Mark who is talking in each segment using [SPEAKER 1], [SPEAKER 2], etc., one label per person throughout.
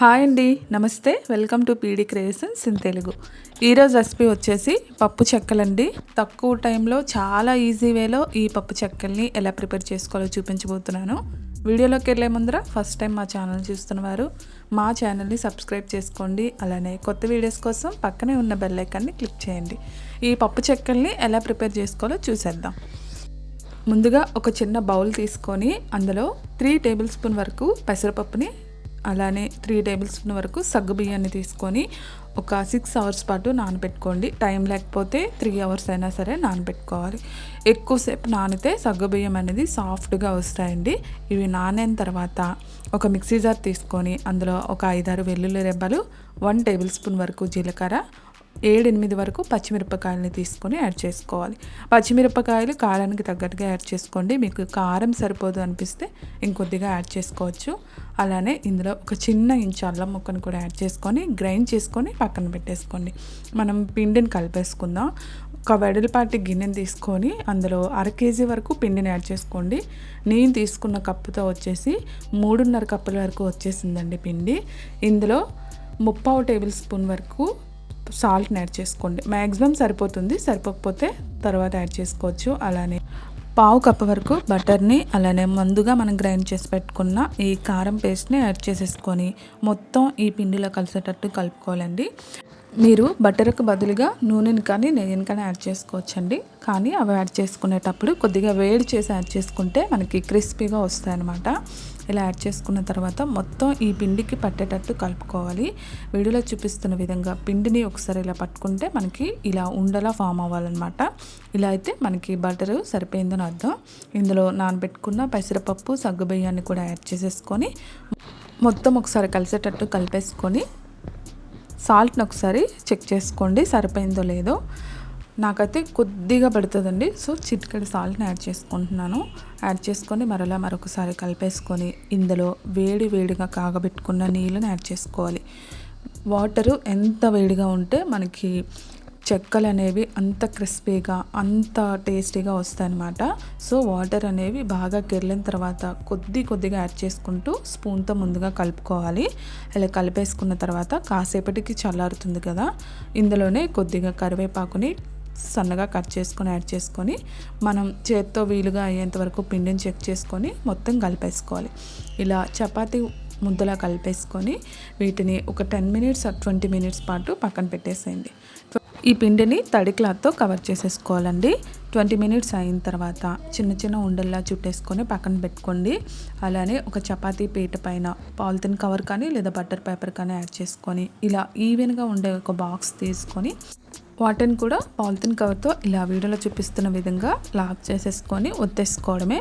[SPEAKER 1] Hi అండి. నమస్తే. Welcome to PD creations in Telugu. ఈరోజు రెసిపీ వచ్చేసి పప్పు చెక్కలండి. తక్కువ టైంలో చాలా ఈజీ వేలో ఈ పప్పు చెక్కల్ని ఎలా ప్రిపేర్ చేసుకోవాలో చూపించబోతున్నాను. వీడియోలోకి వెళ్ళే ముందర ఫస్ట్ టైం మా ఛానల్ చూస్తున్నవారు మా ఛానల్ని సబ్స్క్రైబ్ చేసుకోండి. అలానే కొత్త వీడియోస్ కోసం పక్కనే ఉన్న బెల్ ఐకాన్ని క్లిక్ చేయండి. ఈ పప్పు చెక్కల్ని ఎలా ప్రిపేర్ చేసుకోవాలో చూసేద్దాం. ముందుగా ఒక చిన్న బౌల్ తీసుకొని అందులో త్రీ టేబుల్ స్పూన్ వరకు పెసరపప్పుని అలానే త్రీ టేబుల్ స్పూన్ వరకు సగ్గు బియ్యాన్ని తీసుకొని ఒక సిక్స్ అవర్స్ పాటు నానబెట్టుకోండి. టైం లేకపోతే త్రీ అవర్స్ అయినా సరే నానబెట్టుకోవాలి. ఎక్కువసేపు నానితే సగ్గు బియ్యం అనేది సాఫ్ట్గా వస్తాయండి. ఇవి నానిన తర్వాత ఒక మిక్సీ జార్ తీసుకొని అందులో ఒక ఐదారు వెల్లుల్లి రెబ్బలు వన్ టేబుల్ స్పూన్ వరకు జీలకర్ర ఏడెనిమిది వరకు పచ్చిమిరపకాయలని తీసుకొని యాడ్ చేసుకోవాలి. పచ్చిమిరపకాయలు కారానికి తగ్గట్టుగా యాడ్ చేసుకోండి. మీకు కారం సరిపోదు అనిపిస్తే ఇంకొద్దిగా యాడ్ చేసుకోవచ్చు. అలానే ఇందులో ఒక చిన్న ఇంచు అల్లం ముక్కను కూడా యాడ్ చేసుకొని గ్రైండ్ చేసుకొని పక్కన పెట్టేసుకోండి. మనం పిండిని కలిపేసుకుందాం. ఒక వెడల్పాటి గిన్నెని తీసుకొని అందులో అర కేజీ వరకు పిండిని యాడ్ చేసుకోండి. నేను తీసుకున్న కప్పుతో వచ్చేసి మూడున్నర కప్పుల వరకు వచ్చేసిందండి పిండి. ఇందులో ముప్పావు టేబుల్ స్పూన్ వరకు సాల్ట్ని యాడ్ చేసుకోండి. మ్యాక్సిమం సరిపోతుంది. సరిపోకపోతే తర్వాత యాడ్ చేసుకోవచ్చు. అలానే పావు కప్ వరకు బటర్ని అలానే ముందుగా మనం గ్రైండ్ చేసి పెట్టుకున్న ఈ కారం పేస్ట్ని యాడ్ చేసేసుకొని మొత్తం ఈ పిండిలో కలిసేటట్టు కలుపుకోవాలండి. మీరు బటర్కు బదులుగా నూనెని కానీ నెయ్యిని కానీ యాడ్ చేసుకోవచ్చండి. కానీ అవి యాడ్ చేసుకునేటప్పుడు కొద్దిగా వేడి చేసి యాడ్ చేసుకుంటే మనకి క్రిస్పీగా వస్తాయన్నమాట. ఇలా యాడ్ చేసుకున్న తర్వాత మొత్తం ఈ పిండికి పట్టేటట్టు కలుపుకోవాలి. వీడియోలో చూపిస్తున్న విధంగా పిండిని ఒకసారి ఇలా పట్టుకుంటే మనకి ఇలా ఉండలా ఫామ్ అవ్వాలన్నమాట. ఇలా అయితే మనకి బటర్ సరిపోయిందని అర్థం. ఇందులో నానబెట్టుకున్న పెసరపప్పు సగ్గుబియ్యాన్ని కూడా యాడ్ చేసేసుకొని మొత్తం ఒకసారి కలిసేటట్టు కలిపేసుకొని సాల్ట్ని ఒకసారి చెక్ చేసుకోండి సరిపోయిందో లేదో. నాకైతే కొద్దిగా పడుతుందండి. సో చిటికెడు సాల్ట్ని యాడ్ చేసుకుంటున్నాను. యాడ్ చేసుకొని మరలా మరొకసారి కలిపేసుకొని ఇందులో వేడి వేడిగా కాగబెట్టుకున్న నీళ్ళని యాడ్ చేసుకోవాలి. వాటరు ఎంత వేడిగా ఉంటే మనకి చెక్కలు అనేవి అంత క్రిస్పీగా అంత టేస్టీగా వస్తాయన్నమాట. సో వాటర్ అనేవి బాగా కెరిలిన తర్వాత కొద్ది కొద్దిగా యాడ్ చేసుకుంటూ స్పూన్తో ముందుగా కలుపుకోవాలి. అలా కలిపేసుకున్న తర్వాత కాసేపటికి చల్లారుతుంది కదా. ఇందులోనే కొద్దిగా కరివేపాకుని సన్నగా కట్ చేసుకొని యాడ్ చేసుకొని మనం చేత్తో వీలుగా అయ్యేంత వరకు పిండిని చెక్ చేసుకొని మొత్తం కలిపేసుకోవాలి. ఇలా చపాతీ ముద్దలా కలిపేసుకొని వీటిని ఒక టెన్ మినిట్స్ ట్వంటీ మినిట్స్ పాటు పక్కన పెట్టేసేయండి. ఈ పిండిని తడి క్లాత్తో కవర్ చేసేసుకోవాలండి. ట్వంటీ మినిట్స్ అయిన తర్వాత చిన్న చిన్న ఉండల్లా చుట్టేసుకొని పక్కన పెట్టుకోండి. అలానే ఒక చపాతీ పీట పైన పాలిథిన్ కవర్ కానీ లేదా బటర్ పేపర్ కానీ యాడ్ చేసుకొని ఇలా ఈవెన్గా ఉండే ఒక బాక్స్ తీసుకొని వాటిని కూడా పాలిథిన్ కవర్తో ఇలా వీడియోలో చూపిస్తున్న విధంగా లాక్ చేసేసుకొని ఒత్తేసుకోవడమే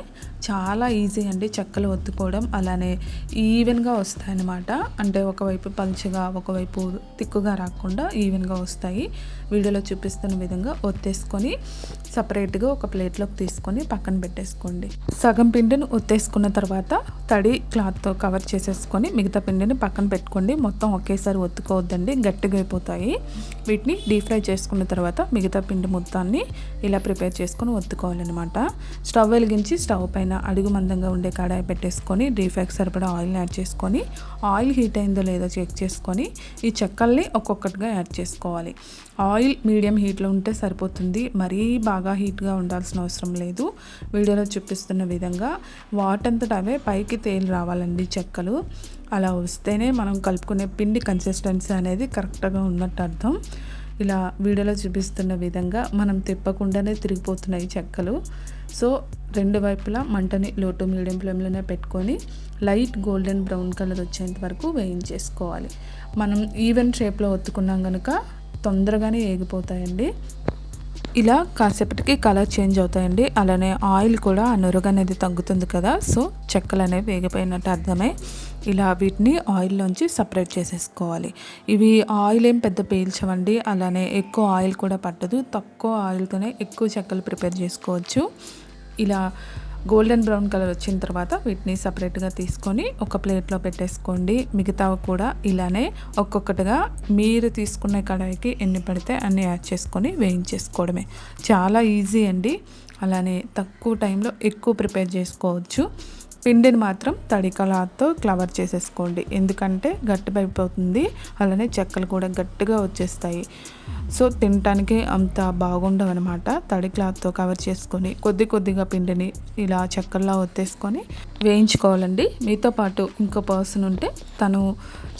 [SPEAKER 1] చాలా ఈజీ అండి. చెక్కలు ఒత్తుకోవడం అలానే ఈవెన్గా వస్తాయన్నమాట. అంటే ఒకవైపు పలుచగా ఒకవైపు తిక్కుగా రాకుండా ఈవెన్గా వస్తాయి. వీడియోలో చూపిస్తున్న విధంగా ఒత్తేసుకొని సపరేట్గా ఒక ప్లేట్లోకి తీసుకొని పక్కన పెట్టేసుకోండి. సగం పిండిని ఒత్తేసుకున్న తర్వాత తడి క్లాత్తో కవర్ చేసేసుకొని మిగతా పిండిని పక్కన పెట్టుకోండి. మొత్తం ఒకేసారి ఒత్తుకోవద్దండి. గట్టిగా అయిపోతాయి. వీటిని డీప్ ఫ్రై చేసుకున్న తర్వాత మిగతా పిండి మొత్తాన్ని ఇలా ప్రిపేర్ చేసుకొని ఒత్తుకోవాలన్నమాట. స్టవ్ వెలిగించి స్టవ్ పైన అడుగు మందంగా ఉండే కడాయి పెట్టేసుకొని డీఫ్యాక్ సరిపడా ఆయిల్ని యాడ్ చేసుకొని ఆయిల్ హీట్ అయిందో లేదో చెక్ చేసుకొని ఈ చెక్కల్ని ఒక్కొక్కటిగా యాడ్ చేసుకోవాలి. ఆయిల్ మీడియం హీట్లో ఉంటే సరిపోతుంది. మరీ బాగా హీట్గా ఉండాల్సిన అవసరం లేదు. వీడియోలో చూపిస్తున్న విధంగా వాటంతట అవే పైకి తేలి రావాలండి చెక్కలు. అలా వస్తేనే మనం కలుపుకునే పిండి కన్సిస్టెన్సీ అనేది కరెక్ట్గా ఉన్నట్టు అర్థం. ఇలా వీడియోలో చూపిస్తున్న విధంగా మనం తిప్పకుండానే తిరిగిపోతున్నాయి చెక్కలు. సో రెండు వైపులా మంటని లో టు మీడియం ఫ్లేమ్లోనే పెట్టుకొని లైట్ గోల్డెన్ బ్రౌన్ కలర్ వచ్చేంత వరకు వేయించేసుకోవాలి. మనం ఈవెన్ షేప్లో ఒత్తుకున్నాం కనుక తొందరగానే ఏగిపోతాయండి. ఇలా కాసేపటికి కలర్ చేంజ్ అవుతాయండి. అలానే ఆయిల్ కూడా ఆ అనేది తగ్గుతుంది కదా. సో చెక్కలు అనేవి వేగిపోయినట్టు అర్థమే ఇలా వీటిని ఆయిల్లోంచి సపరేట్ చేసేసుకోవాలి. ఇవి ఆయిల్ ఏం పెద్ద పీల్చవండి అలానే ఎక్కువ ఆయిల్ కూడా పట్టదు. తక్కువ ఆయిల్తోనే ఎక్కువ చెక్కలు ప్రిపేర్ చేసుకోవచ్చు. ఇలా గోల్డెన్ బ్రౌన్ కలర్ వచ్చిన తర్వాత వీటిని సపరేట్గా తీసుకొని ఒక ప్లేట్లో పెట్టేసుకోండి. మిగతావి కూడా ఇలానే ఒక్కొక్కటిగా మీరు తీసుకునే కడాయికి ఎన్ని పడితే అన్ని యాడ్ చేసుకొని వేయించేసుకోవడమే. చాలా ఈజీ అండి. అలానే తక్కువ టైంలో ఎక్కువ ప్రిపేర్ చేసుకోవచ్చు. పిండిని మాత్రం తడి క్లాత్తో కవర్ చేసేసుకోండి. ఎందుకంటే గట్టిపైపోతుంది అలానే చెక్కలు కూడా గట్టిగా వచ్చేస్తాయి. సో తినటానికి అంత బాగుండవు అనమాట తడి క్లాత్తో కవర్ చేసుకొని కొద్ది కొద్దిగా పిండిని ఇలా చెక్కల్లా ఒత్తేసుకొని వేయించుకోవాలండి. మీతో పాటు ఇంకో పర్సన్ ఉంటే తను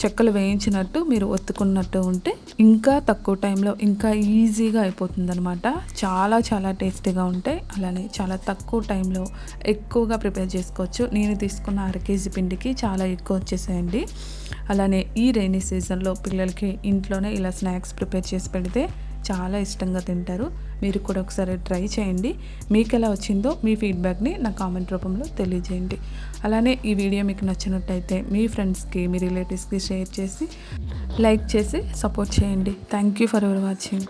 [SPEAKER 1] చెక్కలు వేయించినట్టు మీరు ఒత్తుకున్నట్టు ఉంటే ఇంకా తక్కువ టైంలో ఇంకా ఈజీగా అయిపోతుంది అనమాట చాలా చాలా టేస్టీగా ఉంటాయి అలానే చాలా తక్కువ టైంలో ఎక్కువగా ప్రిపేర్ చేసుకోవచ్చు. నేను తీసుకున్న అర కేజీ పిండికి చాలా ఎక్కువ వచ్చేసాయండి. అలానే ఈ రైనీ సీజన్లో పిల్లలకి ఇంట్లోనే ఇలా స్నాక్స్ ప్రిపేర్ చేసి పెడితే చాలా ఇష్టంగా తింటారు. మీరు కూడా ఒకసారి ట్రై చేయండి. మీకు ఎలా వచ్చిందో మీ ఫీడ్బ్యాక్ని నా కామెంట్ రూపంలో తెలియజేయండి. అలానే ఈ వీడియో మీకు నచ్చినట్టయితే మీ ఫ్రెండ్స్కి మీ రిలేటివ్స్కి షేర్ చేసి లైక్ చేసి సపోర్ట్ చేయండి. Thank you for your watching.